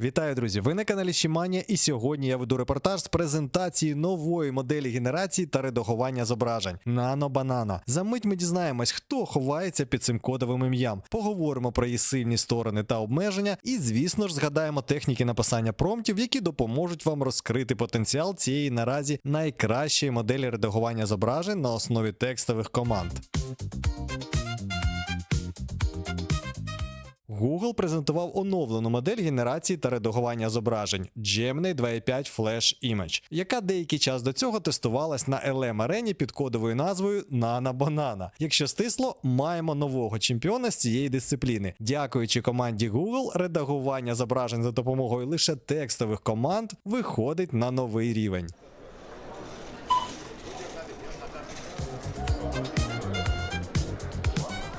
Вітаю, друзі! Ви на каналі Шіманія, і сьогодні я веду репортаж з презентації нової моделі генерації та редагування зображень Banana. За мить ми дізнаємось, хто ховається під цим кодовим ім'ям. Поговоримо про її сильні сторони та обмеження, і, звісно ж, згадаємо техніки написання промптів, які допоможуть вам розкрити потенціал цієї наразі найкращої моделі редагування зображень на основі текстових команд. Google презентував оновлену модель генерації та редагування зображень Gemini 2.5 Flash Image, яка деякий час до цього тестувалась на LM арені під кодовою назвою Nana Banana. Якщо стисло, маємо нового чемпіона з цієї дисципліни. Дякуючи команді Google, редагування зображень за допомогою лише текстових команд виходить на новий рівень.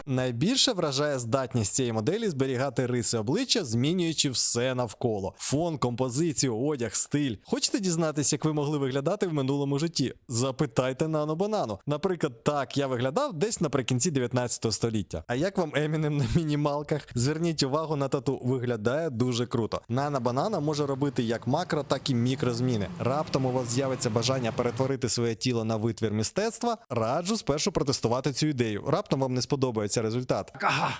Найбільше вражає здатність цієї моделі зберігати риси обличчя, змінюючи все навколо: фон, композицію, одяг, стиль. Хочете дізнатися, як ви могли виглядати в минулому житті? Запитайте Нано Банану. Наприклад, так я виглядав десь наприкінці 19 століття. А як вам Емінем на мінімалках? Зверніть увагу на тату, виглядає дуже круто. Нана Банана може робити як макро, так і мікрозміни. Раптом у вас з'явиться бажання перетворити своє тіло на витвір мистецтва. Раджу спершу протестувати цю ідею. Раптом вам не сподобається результат. Kaha,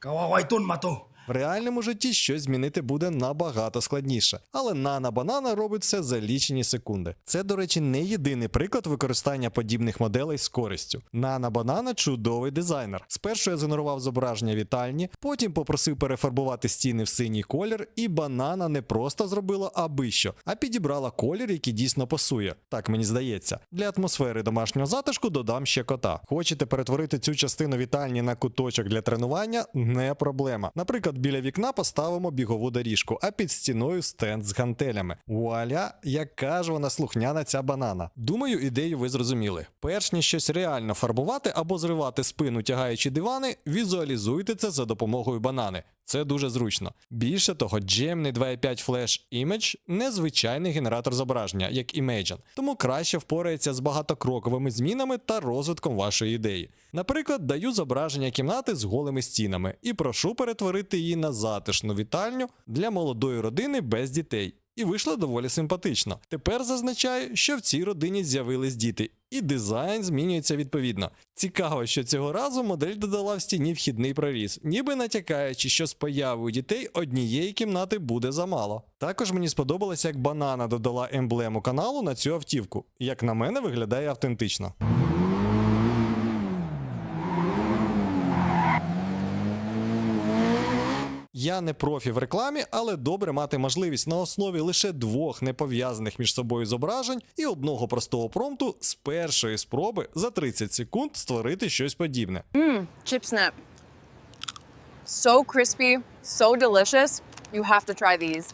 kawaway tun mato. В реальному житті щось змінити буде набагато складніше, але Нана Банана робить все за лічені секунди. Це, до речі, не єдиний приклад використання подібних моделей з користю. Нана Банана чудовий дизайнер. Спершу я згенерував зображення вітальні, потім попросив перефарбувати стіни в синій колір, і банана не просто зробила аби що, а підібрала колір, який дійсно пасує. Так мені здається. Для атмосфери домашнього затишку додам ще кота. Хочете перетворити цю частину вітальні на куточок для тренування? Не проблема. Наприклад, біля вікна поставимо бігову доріжку, а під стіною стенд з гантелями. Вуаля, яка ж вона слухняна ця банана. Думаю, ідею ви зрозуміли. Перш ніж щось реально фарбувати або зривати спину, тягаючи дивани, візуалізуйте це за допомогою банани. Це дуже зручно. Більше того, Gemini 2.5 Flash Image незвичайний генератор зображення, як Imagine, тому краще впорається з багатокроковими змінами та розвитком вашої ідеї. Наприклад, даю зображення кімнати з голими стінами і прошу перетворити її на затишну вітальню для молодої родини без дітей. І вийшло доволі симпатично. Тепер зазначаю, що в цій родині з'явились діти, і дизайн змінюється відповідно. Цікаво, що цього разу модель додала в стіні вхідний проріз, ніби натякаючи, що з появою дітей однієї кімнати буде замало. Також мені сподобалося, як банана додала емблему каналу на цю автівку. Як на мене, виглядає автентично. Я не профі в рекламі, але добре мати можливість на основі лише двох непов'язаних між собою зображень і одного простого промпту з першої спроби за 30 секунд створити щось подібне. Chip snap. So crispy, so delicious. You have to try these.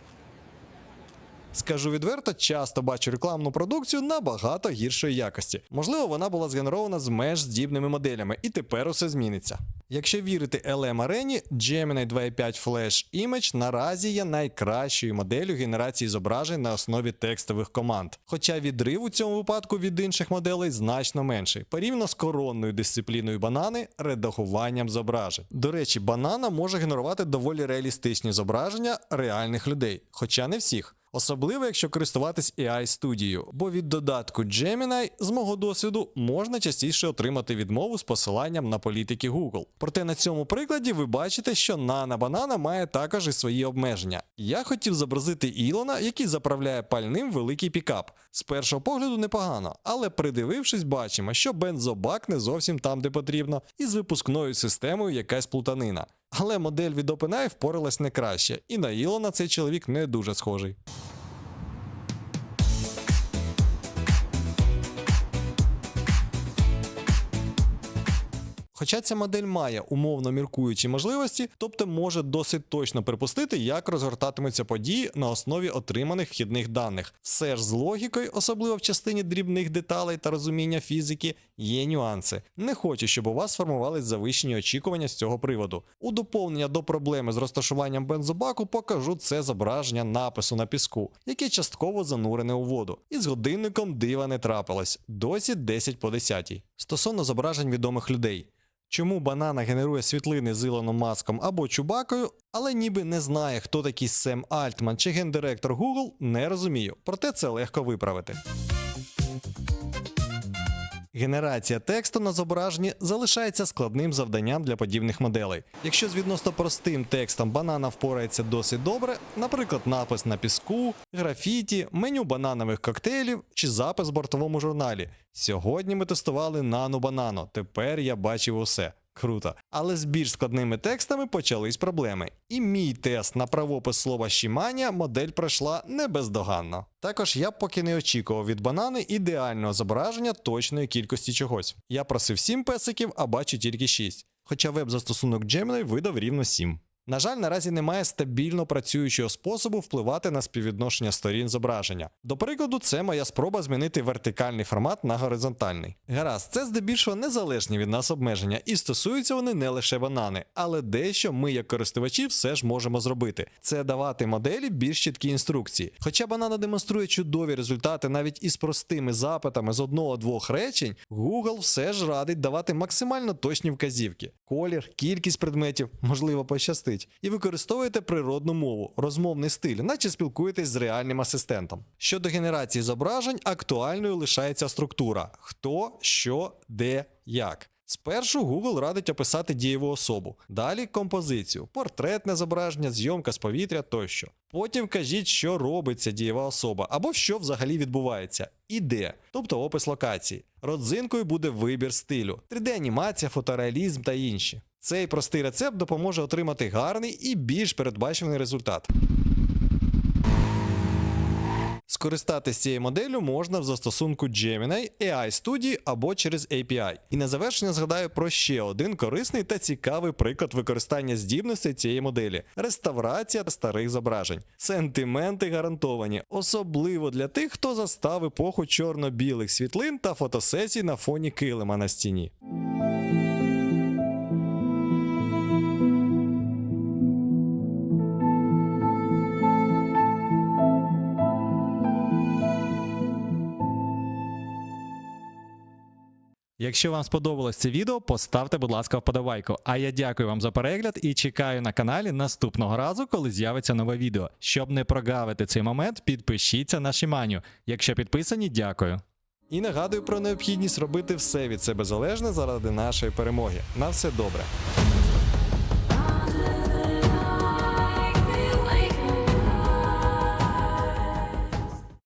Скажу відверто, часто бачу рекламну продукцію набагато гіршої якості. Можливо, вона була згенерована з меж здібними моделями, і тепер усе зміниться. Якщо вірити LM арені, Gemini 2.5 Flash Image наразі є найкращою моделлю генерації зображень на основі текстових команд. Хоча відрив у цьому випадку від інших моделей значно менший, порівняно з коронною дисципліною банани редагуванням зображень. До речі, банана може генерувати доволі реалістичні зображення реальних людей, хоча не всіх. Особливо, якщо користуватись AI студією, бо від додатку Gemini, з мого досвіду, можна частіше отримати відмову з посиланням на політики Google. Проте на цьому прикладі ви бачите, що Nana Banana має також і свої обмеження. Я хотів зобразити Ілона, який заправляє пальним великий пікап. З першого погляду непогано, але придивившись, бачимо, що бензобак не зовсім там, де потрібно, і з випускною системою якась плутанина. Але модель від OpenAI впоралась не краще, і на Ілона цей чоловік не дуже схожий. Хоча ця модель має умовно міркуючі можливості, тобто може досить точно припустити, як розгортатимуться події на основі отриманих вхідних даних. Все ж з логікою, особливо в частині дрібних деталей та розуміння фізики, є нюанси. Не хочу, щоб у вас сформувались завищені очікування з цього приводу. У доповнення до проблеми з розташуванням бензобаку покажу це зображення напису на піску, яке частково занурене у воду. І з годинником дива не трапилось. Досі 10 по 10. Стосовно зображень відомих людей. Чому банана генерує світлини з Ілоном Маском або Чубакою, але ніби не знає, хто такий Сем Альтман чи гендиректор Google, не розумію. Проте це легко виправити. Генерація тексту на зображенні залишається складним завданням для подібних моделей. Якщо з відносно простим текстом банана впорається досить добре, наприклад, напис на піску, графіті, меню бананових коктейлів чи запис в бортовому журналі. Сьогодні ми тестували нану банано. Тепер я бачив усе. Круто. Але з більш складними текстами почались проблеми. І мій тест на правопис слова щімання модель пройшла не бездоганно. Також я поки не очікував від банани ідеального зображення точної кількості чогось. Я просив 7 песиків, а бачу тільки 6. Хоча веб-застосунок Gemini видав рівно 7. На жаль, наразі немає стабільно працюючого способу впливати на співвідношення сторін зображення. До прикладу, це моя спроба змінити вертикальний формат на горизонтальний. Гаразд, це здебільшого незалежні від нас обмеження, і стосуються вони не лише банани, але дещо ми, як користувачі, все ж можемо зробити. Це давати моделі більш чіткі інструкції. Хоча банана демонструє чудові результати навіть із простими запитами з одного-двох речень, Google все ж радить давати максимально точні вказівки: колір, кількість предметів, можливо, пощастить, і використовуєте природну мову, розмовний стиль, наче спілкуєтесь з реальним асистентом. Щодо генерації зображень, актуальною лишається структура: хто, що, де, як. Спершу Google радить описати дієву особу, далі композицію, портретне зображення, зйомка з повітря тощо. Потім кажіть, що робить ця дієва особа, або що взагалі відбувається, і де, тобто опис локації. Родзинкою буде вибір стилю, 3D-анімація, фотореалізм та інші. Цей простий рецепт допоможе отримати гарний і більш передбачений результат. Скористатись цією моделлю можна в застосунку Gemini, AI Studio або через API. І на завершення згадаю про ще один корисний та цікавий приклад використання здібностей цієї моделі реставрація старих зображень. Сентименти гарантовані, особливо для тих, хто застав епоху чорно-білих світлин та фотосесій на фоні килима на стіні. Якщо вам сподобалось це відео, поставте, будь ласка, вподобайку. А я дякую вам за перегляд і чекаю на каналі наступного разу, коли з'явиться нове відео. Щоб не прогавити цей момент, підпишіться на Шиманю. Якщо підписані, дякую. І нагадую про необхідність робити все від себе залежне заради нашої перемоги. На все добре.